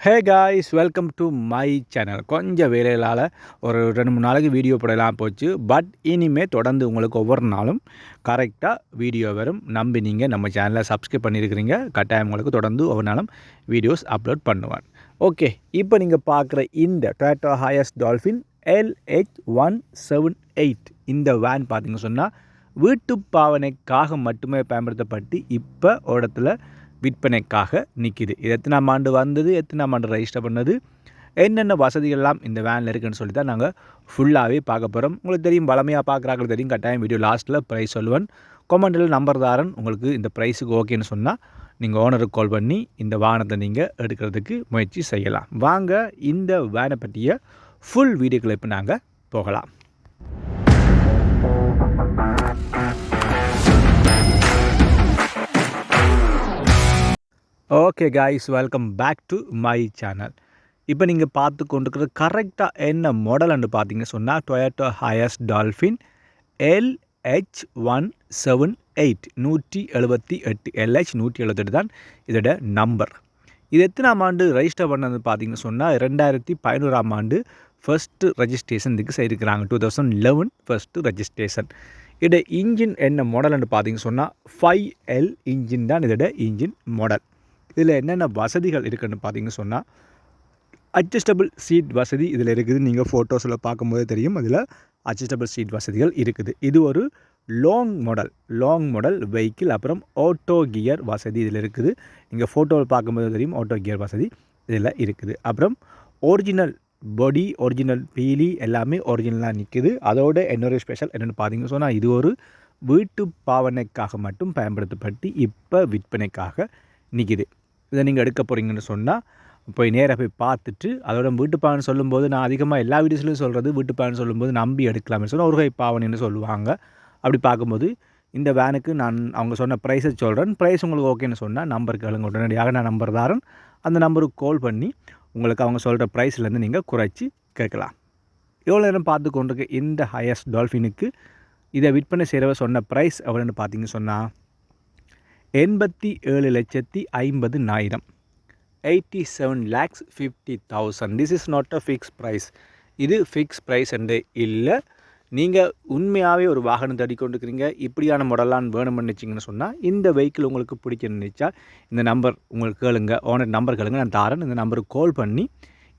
Hey guys welcome to my channel கொஞ்சம் வேலைகளால் ஒரு ரெண்டு மூணு நாளைக்கு வீடியோ போடலாம் போச்சு. பட் இனிமேல் தொடர்ந்து உங்களுக்கு ஒவ்வொரு நாளும் கரெக்டாக வீடியோ வரும். நம்பி நீங்கள் நம்ம சேனலை சப்ஸ்கிரைப் பண்ணியிருக்கிறீங்க கட்டாயம் உங்களுக்கு தொடர்ந்து ஒவ்வொரு நாளும் வீடியோஸ் அப்லோட் பண்ணுவேன் ஓகே இப்போ நீங்கள் பார்க்குற இந்த Toyota Hiace Dolphin LH one seven eight இந்த வேன் பார்த்தீங்க சொன்னால் வீட்டு பாவனைக்காக மட்டுமே பயன்படுத்தப்பட்டு இப்போ ஒரு இடத்துல விற்பனைக்காக நிற்கிது இது எத்தனாம் ஆண்டு வந்தது எத்தனாம் ஆண்டு ரெஜிஸ்டர் பண்ணது என்னென்ன வசதிகள்லாம் இந்த வேனில் இருக்குதுன்னு சொல்லி தான் நாங்கள் ஃபுல்லாகவே பார்க்க போகிறோம் உங்களுக்கு தெரியும் வளமையாக பார்க்குறாங்களுக்கு தெரியும் கட்டாயம் வீடியோ லாஸ்ட்டில் ப்ரைஸ் சொல்லுவேன். கொமெண்டில் நம்பர் தாரன் உங்களுக்கு இந்த ப்ரைஸுக்கு ஓகேன்னு சொன்னால் நீங்கள் ஓனருக்கு கால் பண்ணி இந்த வாகனத்தை நீங்கள் எடுக்கிறதுக்கு முயற்சி செய்யலாம். வாங்க இந்த வேனை பற்றிய ஃபுல் வீடியோக்களை இப்போ நாங்கள் போகலாம். Okay guys welcome back to my channel இப்போ நீங்கள் பார்த்து கொண்டிருக்கிறது கரெக்டாக என்ன மாடல்னு பார்த்தீங்க சொன்னால் Toyota Hiace Dolphin LH one seven eight நூற்றி எழுபத்தி எட்டு எல்ஹெச் நூற்றி எழுபத்தெட்டு தான் இதோட நம்பர் இது எத்தனாம் ஆண்டு ரெஜிஸ்டர் பண்ணது பார்த்தீங்கன்னு சொன்னால் ரெண்டாயிரத்தி பதினோராம் ஆண்டு ஃபஸ்ட்டு ரெஜிஸ்ட்ரேஷன் இதுக்கு செய்திருக்கிறாங்க. Two thousand eleven first registration இதோட இன்ஜின் என்ன மாடல்னு பார்த்தீங்கன்னு சொன்னால் ஃபைவ் எல் இன்ஜின் தான் இதோட இன்ஜின் மாடல் இதில் என்னென்ன வசதிகள் இருக்குதுன்னு பார்த்தீங்கன்னு சொன்னால் அட்ஜஸ்டபிள் சீட் வசதி இதில் இருக்குது. நீங்கள் ஃபோட்டோஸில் பார்க்கும்போது தெரியும் அதில் அட்ஜஸ்டபிள் சீட் வசதிகள் இருக்குது. இது ஒரு long model long model vehicle அப்புறம் ஆட்டோ கியர் வசதி இதில் இருக்குது. நீங்கள் ஃபோட்டோவில் பார்க்கும்போது தெரியும் ஆட்டோ கியர் வசதி இதில் இருக்குது. அப்புறம் ஒரிஜினல் பாடி ஒரிஜினல் பீலி எல்லாமே ஒரிஜினலாக நிற்குது. அதோட என்னொரு ஸ்பெஷல் என்னென்னு பார்த்தீங்கன்னு சொன்னால் இது ஒரு வீட்டு பாவனைக்காக மட்டும் பயன்படுத்தப்பட்டு இப்போ விற்பனைக்காக நிற்கிது. இதை நீங்கள் எடுக்க போகிறீங்கன்னு சொன்னால் போய் நேராக போய் பார்த்துட்டு அதோட வீட்டுப்பாவன் சொல்லும்போது நான் அதிகமாக எல்லா வீடியோஸ்லையும் சொல்கிறது வீட்டுப்பாவன் சொல்லும்போது நம்பி எடுக்கலாம்னு சொன்னால் ஒரு கை பாவனைன்னு சொல்லுவாங்க. அப்படி பார்க்கும்போது இந்த வேனுக்கு நான் அவங்க சொன்ன ப்ரைஸை சொல்கிறேன் ப்ரைஸ் உங்களுக்கு ஓகேன்னு சொன்னால் நம்பருக்கு கேளுங்க. உடனடியாக நான் நம்பர் தாரன். அந்த நம்பருக்கு கால் பண்ணி உங்களுக்கு அவங்க சொல்கிற ப்ரைஸ்லேருந்து நீங்கள் குறைச்சி கேட்கலாம். எவ்வளோ நேரம் பார்த்து கொண்டிருக்க இந்த ஹையஸ்ட் டால்ஃபினுக்கு இதை விற்பனை செய்கிறவ சொன்ன ப்ரைஸ் எவ்வளோன்னு பார்த்தீங்க சொன்னால் எண்பத்தி ஏழு லட்சத்தி ஐம்பது நாயிரம். Eighty seven lakhs fifty thousand. This is not a fix price இது ஃபிக்ஸ் ப்ரைஸ் என்று இல்லை. நீங்கள் உண்மையாகவே ஒரு வாகனம் தடி கொண்டுக்கிறீங்க இப்படியான மாடலான் வேணும்னு வச்சிங்கன்னு சொன்னால் இந்த வெஹிக்கிள் உங்களுக்கு பிடிக்கணும்னு நினச்சா இந்த நம்பர் உங்களுக்கு கேளுங்க. ஓனர் நம்பர் கேளுங்க. நான் தாரேன். இந்த நம்பருக்கு கால் பண்ணி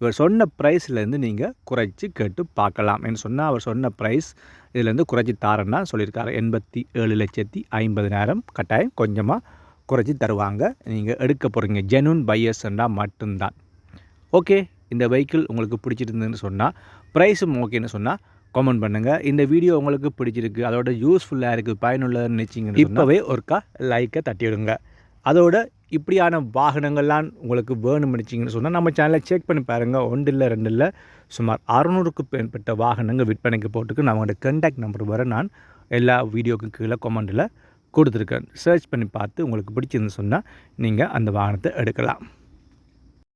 இவர் சொன்ன ப்ரைஸ்லேருந்து நீங்கள் குறைச்சி கேட்டு பார்க்கலாம். என்று சொன்னால் அவர் சொன்ன ப்ரைஸ் இதுலேருந்து குறைச்சி தாரேன்னா சொல்லியிருக்காரு. எண்பத்தி ஏழு லட்சத்தி ஐம்பதினாயிரம் கட்டாயம் கொஞ்சமாக குறைச்சி தருவாங்க. நீங்கள் எடுக்க போகிறீங்க ஜெனுன் பையர்ஸ்ன்றா மட்டும்தான். ஓகே இந்த வெஹிக்கிள் உங்களுக்கு பிடிச்சிருந்ததுன்னு சொன்னால் ப்ரைஸும் ஓகேன்னு சொன்னால் கமெண்ட் பண்ணுங்கள் இந்த வீடியோ உங்களுக்கு பிடிச்சிருக்கு அதோட யூஸ்ஃபுல்லாக இருக்குது பயனுள்ளதுன்னு நினச்சிங்க இப்போவே ஒருக்கா லைக்கை தட்டிவிடுங்க. அதோட இப்படியான வாகனங்கள்லாம் உங்களுக்கு வேணும் நினச்சிங்கன்னு சொன்னால் நம்ம சேனலை செக் பண்ணி பாருங்கள் ஒன்று இல்லை ரெண்டு இல்லை சுமார் அறநூறுக்கு மேற்பட்ட வாகனங்கள் விற்பனைக்கு போட்டுக்கு நான் அவங்களோட கண்டாக்ட் நம்பர் வர நான் எல்லா வீடியோக்கும் கீழே கொமெண்டில் கொடுத்துருக்கேன். சர்ச் பண்ணி பார்த்து உங்களுக்கு பிடிச்சிருந்து சொன்னால் நீங்கள் அந்த வாகனத்தை எடுக்கலாம்.